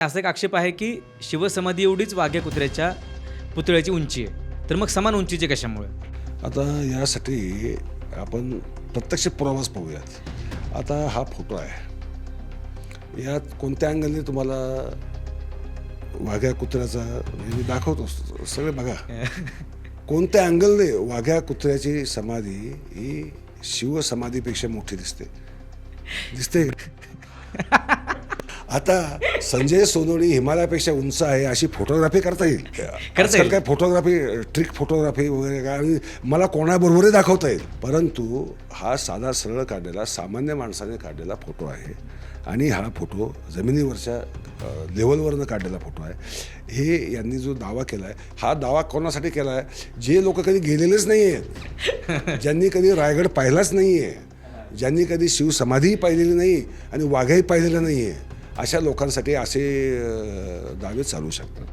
असा एक आक्षेप आहे की शिवसमाधी एवढीच वाघ्या कुत्र्याच्या पुतळ्याची उंची आहे. तर मग समान उंचीचे कशामुळे? आता यासाठी आपण प्रत्यक्ष पुरावाच पाहूयात. आता हा फोटो आहे. यात कोणत्या अँगलने तुम्हाला वाघ्या कुत्र्याचा म्हणजे मी दाखवतो. सगळे बघा. कोणत्या अँगलने वाघ्या कुत्र्याची समाधी ही शिवसमाधीपेक्षा मोठी दिसते? दिसते आता संजय सोनवणी हिमालयापेक्षा उंच आहे अशी फोटोग्राफी करता येईल. आजकाल येईल. काय फोटोग्राफी ट्रिक फोटोग्राफी वगैरे काय आणि मला कोणाबरोबरही दाखवता येईल. परंतु हा साधा सरळ काढलेला सामान्य माणसाने काढलेला फोटो आहे. आणि हा फोटो जमिनीवरच्या लेवलवरनं काढलेला फोटो आहे. हे यांनी जो दावा केला आहे हा दावा कोणासाठी केला आहे जे लोक कधी गेलेलेच नाही आहेत ज्यांनी कधी रायगड पाहिलाच नाही आहे ज्यांनी कधी शिवसमाधीही पाहिलेली नाही आणि वाघही पाहिलेलं नाही आहे अशा लोकांसाठी असे दावे चालू शकतात.